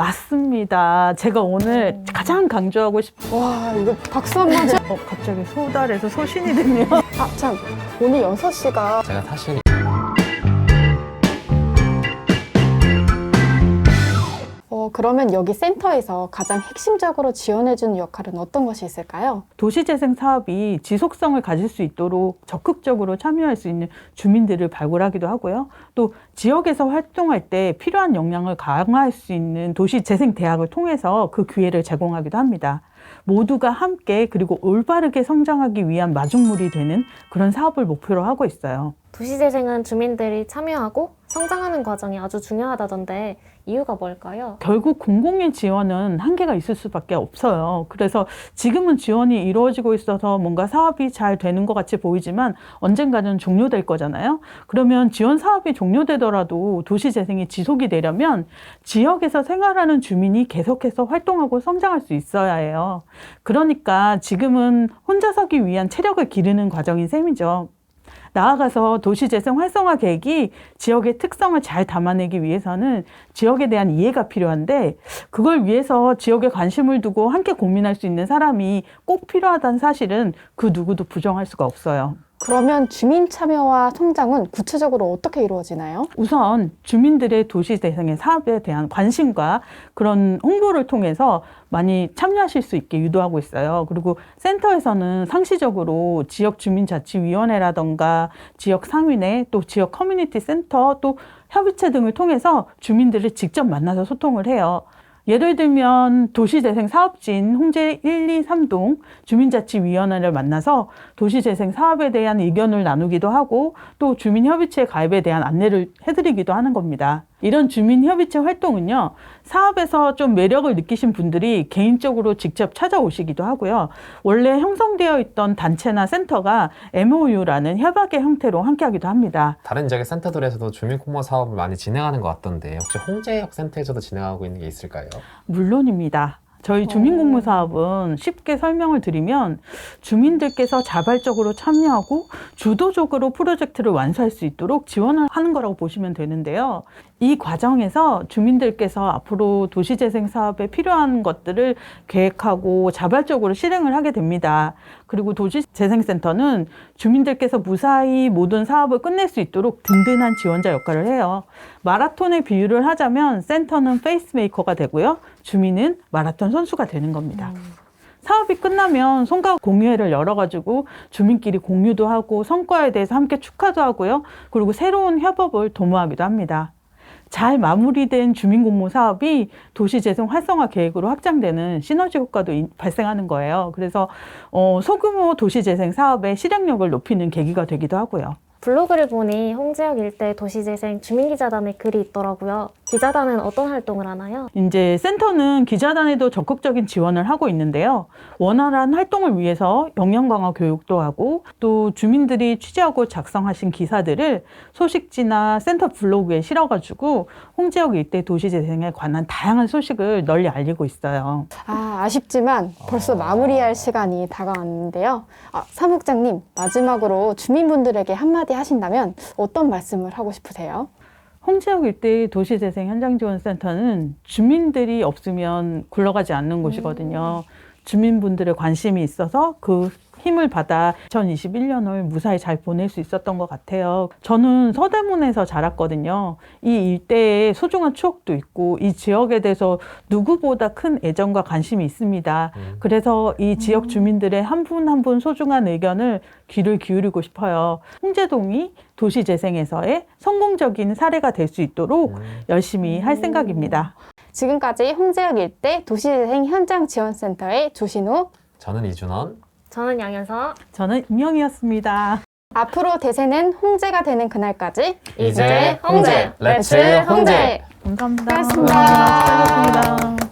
맞습니다. 제가 오늘 가장 강조하고 싶은 와, 이거 박수 한번 쳐. 어, 갑자기 소달에서 소신이 됐네요. 아, 참. 오늘 6시가 제가 사실 그러면 여기 센터에서 가장 핵심적으로 지원해주는 역할은 어떤 것이 있을까요? 도시재생 사업이 지속성을 가질 수 있도록 적극적으로 참여할 수 있는 주민들을 발굴하기도 하고요. 또 지역에서 활동할 때 필요한 역량을 강화할 수 있는 도시재생 대학을 통해서 그 기회를 제공하기도 합니다. 모두가 함께 그리고 올바르게 성장하기 위한 마중물이 되는 그런 사업을 목표로 하고 있어요. 도시재생은 주민들이 참여하고 성장하는 과정이 아주 중요하다던데 이유가 뭘까요? 결국 공공의 지원은 한계가 있을 수밖에 없어요. 그래서 지금은 지원이 이루어지고 있어서 뭔가 사업이 잘 되는 것 같이 보이지만 언젠가는 종료될 거잖아요. 그러면 지원 사업이 종료되더라도 도시 재생이 지속이 되려면 지역에서 생활하는 주민이 계속해서 활동하고 성장할 수 있어야 해요. 그러니까 지금은 혼자 서기 위한 체력을 기르는 과정인 셈이죠. 나아가서 도시재생 활성화 계획이 지역의 특성을 잘 담아내기 위해서는 지역에 대한 이해가 필요한데 그걸 위해서 지역에 관심을 두고 함께 고민할 수 있는 사람이 꼭 필요하다는 사실은 그 누구도 부정할 수가 없어요. 그러면 주민 참여와 성장은 구체적으로 어떻게 이루어지나요? 우선 주민들의 도시 재생의 사업에 대한 관심과 그런 홍보를 통해서 많이 참여하실 수 있게 유도하고 있어요. 그리고 센터에서는 상시적으로 지역 주민자치위원회라던가 지역 상인회 또 지역 커뮤니티 센터 또 협의체 등을 통해서 주민들을 직접 만나서 소통을 해요. 예를 들면 도시재생 사업진 홍제 1, 2, 3동 주민자치위원회를 만나서 도시재생 사업에 대한 의견을 나누기도 하고 또 주민협의체 가입에 대한 안내를 해드리기도 하는 겁니다. 이런 주민협의체 활동은요, 사업에서 좀 매력을 느끼신 분들이 개인적으로 직접 찾아오시기도 하고요. 원래 형성되어 있던 단체나 센터가 MOU라는 협약의 형태로 함께하기도 합니다. 다른 지역의 센터들에서도 주민 공모 사업을 많이 진행하는 것 같던데 혹시 홍제역 센터에서도 진행하고 있는 게 있을까요? 물론입니다. 저희 주민공무 사업은 쉽게 설명을 드리면 주민들께서 자발적으로 참여하고 주도적으로 프로젝트를 완수할 수 있도록 지원을 하는 거라고 보시면 되는데요. 이 과정에서 주민들께서 앞으로 도시재생 사업에 필요한 것들을 계획하고 자발적으로 실행을 하게 됩니다. 그리고 도시재생센터는 주민들께서 무사히 모든 사업을 끝낼 수 있도록 든든한 지원자 역할을 해요. 마라톤의 비유를 하자면 센터는 페이스메이커가 되고요. 주민은 마라톤 선수가 되는 겁니다. 사업이 끝나면 성과 공유회를 열어가지고 주민끼리 공유도 하고 성과에 대해서 함께 축하도 하고요. 그리고 새로운 협업을 도모하기도 합니다. 잘 마무리된 주민공모 사업이 도시재생 활성화 계획으로 확장되는 시너지 효과도 인- 발생하는 거예요. 그래서 어, 소규모 도시재생 사업의 실행력을 높이는 계기가 되기도 하고요. 블로그를 보니 홍지역 일대 도시재생 주민기자단의 글이 있더라고요. 기자단은 어떤 활동을 하나요? 이제 센터는 기자단에도 적극적인 지원을 하고 있는데요. 원활한 활동을 위해서 역량 강화 교육도 하고 또 주민들이 취재하고 작성하신 기사들을 소식지나 센터 블로그에 실어가지고 홍지역 일대 도시재생에 관한 다양한 소식을 널리 알리고 있어요. 아, 아쉽지만 벌써 마무리할 시간이 다가왔는데요. 아, 사무국장님, 마지막으로 주민분들에게 한마디 하신다면 어떤 말씀을 하고 싶으세요? 홍지역 일대 도시재생 현장지원센터는 주민들이 없으면 굴러가지 않는 곳이거든요. 주민분들의 관심이 있어서 그 힘을 받아 2021년을 무사히 잘 보낼 수 있었던 것 같아요. 저는 서대문에서 자랐거든요. 이 일대에 소중한 추억도 있고 이 지역에 대해서 누구보다 큰 애정과 관심이 있습니다. 음. 그래서 이 지역 주민들의 한 분 한분 소중한 의견을 귀를 기울이고 싶어요. 홍제동이 도시재생에서의 성공적인 사례가 될 수 있도록 음. 열심히 할 생각입니다. 지금까지 홍제역 일대 도시재생 현장 지원센터의 조신우, 저는 이준원 저는 양현서. 저는 임영이었습니다. 앞으로 대세는 홍제가 되는 그날까지 이제 홍제, 렛츠 홍제! 홍제! 감사합니다. 고맙습니다. 수고하셨습니다.